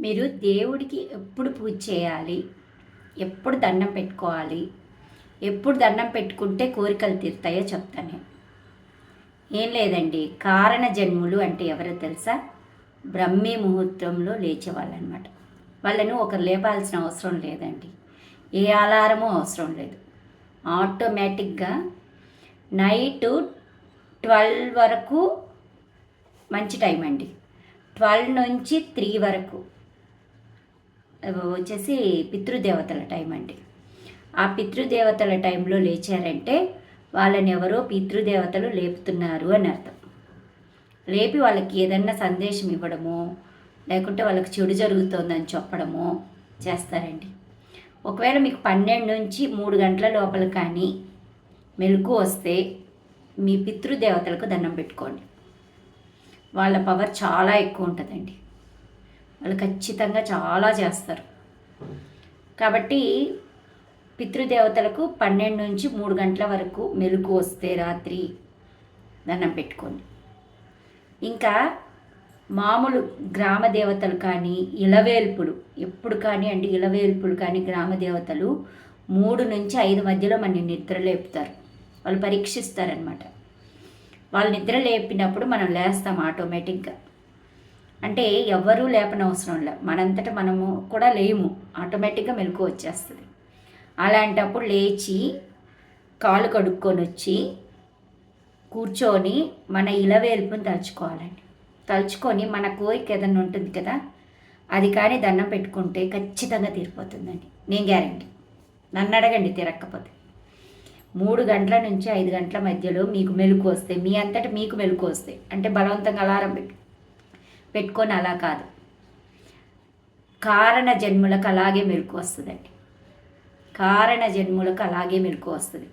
మీరు దేవుడికి ఎప్పుడు పూజ చేయాలి? ఎప్పుడు దండం పెట్టుకోవాలి? ఎప్పుడు దండం పెట్టుకుంటే కోరికలు తీరుతాయో చెప్తాను. నేను ఏం లేదండి కారణ జన్ములు అంటే ఎవరో తెలుసా? బ్రహ్మీ ముహూర్తంలో లేచేవాళ్ళనమాట. వాళ్ళను ఒకరు లేపాల్సిన అవసరం లేదండి. ఏ అలారము అవసరం లేదు. ఆటోమేటిక్గా నైట్ ట్వెల్వ్ వరకు మంచి టైం అండి. ట్వెల్వ్ నుంచి త్రీ వరకు. వచ్చేసి పితృదేవతల టైం అండి. ఆ పితృదేవతల టైంలో లేచారంటే వాళ్ళని ఎవరో పితృదేవతలు లేపుతున్నారు అని అర్థం. లేపి వాళ్ళకి ఏదన్నా సందేశం ఇవ్వడమో లేకుంటే వాళ్ళకి చెడు జరుగుతోందని చెప్పడమో చేస్తారండి. ఒకవేళ మీకు పన్నెండు నుంచి మూడు గంటల లోపల కానీ మెలకు వస్తే మీ పితృదేవతలకు దండం పెట్టుకోండి. వాళ్ళ పవర్ చాలా ఎక్కువ ఉంటుందండి. వాళ్ళు ఖచ్చితంగా చాలా చేస్తారు. కాబట్టి పితృదేవతలకు పన్నెండు నుంచి మూడు గంటల వరకు మెలకు వస్తే రాత్రి దండం పెట్టుకోండి. ఇంకా మామూలు గ్రామ దేవతలు కానీ ఇలవేల్పులు ఎప్పుడు కానీ అంటే ఇలవేల్పులు కానీ గ్రామ దేవతలు మూడు నుంచి ఐదు మధ్యలో మన నిద్ర లేపుతారు. వాళ్ళు పరీక్షిస్తారనమాట వాళ్ళు నిద్ర లేపినప్పుడు మనం లేస్తాం ఆటోమేటిక్గా. అంటే ఎవ్వరూ లేపనవసరం లే మనంతట మనము కూడా లేము. ఆటోమేటిక్గా మెలకు వచ్చేస్తుంది. అలాంటప్పుడు లేచి కాలు కడుక్కొని వచ్చి కూర్చొని మన ఇలవేల్పుని తలుచుకోవాలండి. తలుచుకొని మన కోరిక ఏదైనా ఉంటుంది కదా అది కానీ దండం పెట్టుకుంటే ఖచ్చితంగా తీరిపోతుందండి. నేను గ్యారంటీ. నన్ను అడగండి తిరక్కపోతే. మూడు గంటల నుంచి ఐదు గంటల మధ్యలో మీకు మెలకు వస్తే మీ అంతటా మీకు మెలకు వస్తే అంటే బలవంతంగా అలారం పెట్టి పెట్టుకొని అలా కాదు. కారణ జన్ములకు అలాగే మెరుకు వస్తుందండి. కారణ జన్ములకు అలాగే మెరుకు వస్తుంది.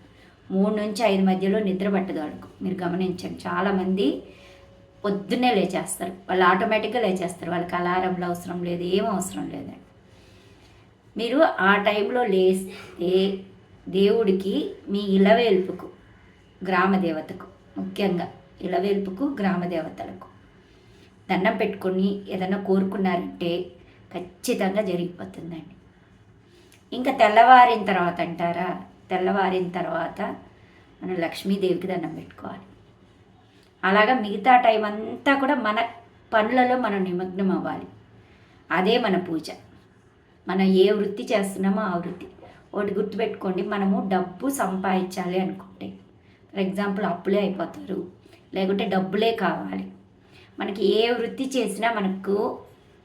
మూడు నుంచి ఐదు మధ్యలో నిద్ర పట్టదు వాళ్ళకు. మీరు గమనించండి. చాలామంది పొద్దున్నే లేచేస్తారు. వాళ్ళు ఆటోమేటిక్గా లేచేస్తారు. వాళ్ళకి అలారంలు అవసరం లేదు ఏం అవసరం లేదండి. మీరు ఆ టైంలో లేస్తే దేవుడికి మీ ఇలవేల్పుకు గ్రామ దేవతకు ముఖ్యంగా ఇలవేల్పుకు గ్రామ దేవతలకు దండం పెట్టుకొని ఏదైనా కోరుకున్నారంటే ఖచ్చితంగా జరిగిపోతుందండి. ఇంకా తెల్లవారిన తర్వాత అంటారా? తెల్లవారిన తర్వాత మనం లక్ష్మీదేవికి దండం పెట్టుకోవాలి. అలాగా మిగతా టైం అంతా కూడా మన పనులలో మనం నిమగ్నం అవ్వాలి. అదే మన పూజ. మనం ఏ వృత్తి చేస్తున్నామో ఆ వృత్తి. ఒకటి గుర్తుపెట్టుకోండి మనము డబ్బు సంపాదించాలి అనుకుంటే. ఫర్ ఎగ్జాంపుల్ అప్పులే అయిపోతారు. లేకుంటే డబ్బులే కావాలి. మనకి ఏ వృత్తి చేసినా మనకు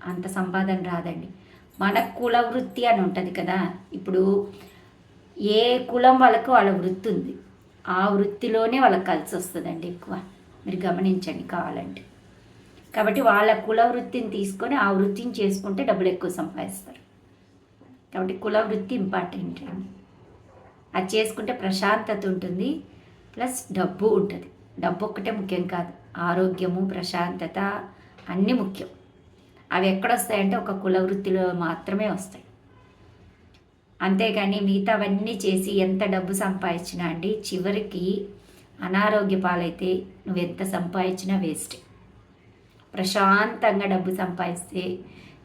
అంత సంపాదన రాదండి. మన కుల వృత్తి అని ఉంటుంది కదా. ఇప్పుడు ఏ కులం వాళ్ళకు వాళ్ళ వృత్తి ఉంది. ఆ వృత్తిలోనే వాళ్ళకి కలిసి వస్తుందండి ఎక్కువ. మీరు గమనించండి కావాలంటే. కాబట్టి వాళ్ళ కుల వృత్తిని తీసుకొని ఆ వృత్తిని చేసుకుంటే డబ్బులు ఎక్కువ సంపాదిస్తారు. కాబట్టి కుల వృత్తి ఇంపార్టెంట్ అండి. అది చేసుకుంటే ప్రశాంతత ఉంటుంది ప్లస్ డబ్బు ఉంటుంది. డబ్బు ఒక్కటే ముఖ్యం కాదు. ఆరోగ్యము ప్రశాంతత అన్నీ ముఖ్యం. అవి ఎక్కడొస్తాయంటే ఒక కుల వృత్తిలో మాత్రమే వస్తాయి. అంతేగాని మిగతావన్నీ చేసి ఎంత డబ్బు సంపాదించినా అండి చివరికి అనారోగ్య పాలైతే నువ్వు ఎంత సంపాదించినా వేస్ట్. ప్రశాంతంగా డబ్బు సంపాదిస్తే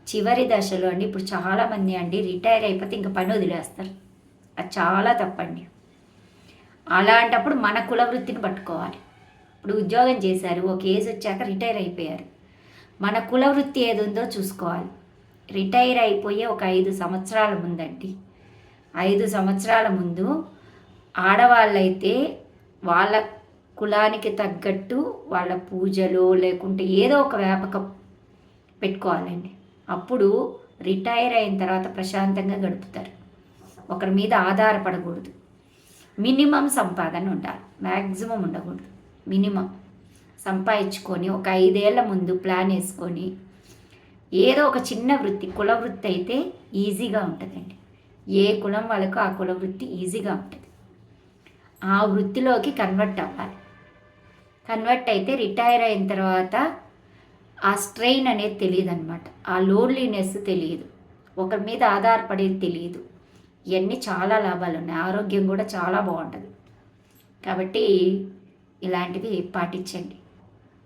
చివరి దశలో అండి ఇప్పుడు చాలామంది అండి రిటైర్ అయిపోతే ఇంకా పని వదిలేస్తారు. అది చాలా తప్పండి. అలాంటప్పుడు మన కుల వృత్తిని పట్టుకోవాలి. ఇప్పుడు ఉద్యోగం చేశారు ఒక ఏజ్ వచ్చాక రిటైర్ అయిపోయారు. మన కుల వృత్తి ఏది ఉందో చూసుకోవాలి. రిటైర్ అయిపోయే ఒక ఐదు సంవత్సరాల ముందండి. ఐదు సంవత్సరాల ముందు ఆడవాళ్ళైతే వాళ్ళ కులానికి తగ్గట్టు వాళ్ళ పూజలు లేకుంటే ఏదో ఒక వ్యాపకం పెట్టుకోవాలండి. అప్పుడు రిటైర్ అయిన తర్వాత ప్రశాంతంగా గడుపుతారు. ఒకరి మీద ఆధారపడకూడదు. మినిమం సంపాదన ఉండాలి. మ్యాక్సిమం ఉండకూడదు. మినిమం. సంపాదించుకొని ఒక ఐదేళ్ళ ముందు ప్లాన్ వేసుకొని ఏదో ఒక చిన్న వృత్తి కుల వృత్తి అయితే ఈజీగా ఉంటుందండి. ఏ కులం వాళ్ళకు ఆ కుల వృత్తి ఈజీగా ఉంటుంది. ఆ వృత్తిలోకి కన్వర్ట్ అవ్వాలి. కన్వర్ట్ అయితే రిటైర్ అయిన తర్వాత ఆ స్ట్రెయిన్ అనేది తెలియదు అనమాట ఆ లోన్లీనెస్ తెలియదు. ఒకరి మీద ఆధారపడేది తెలియదు. ఇవన్నీ చాలా లాభాలు ఉన్నాయి ఆరోగ్యం కూడా చాలా బాగుంటుంది. కాబట్టి ఇలాంటివి పాటించండి.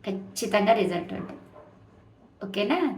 ఖచ్చితంగా రిజల్ట్ ఉంటుంది. ఓకేనా?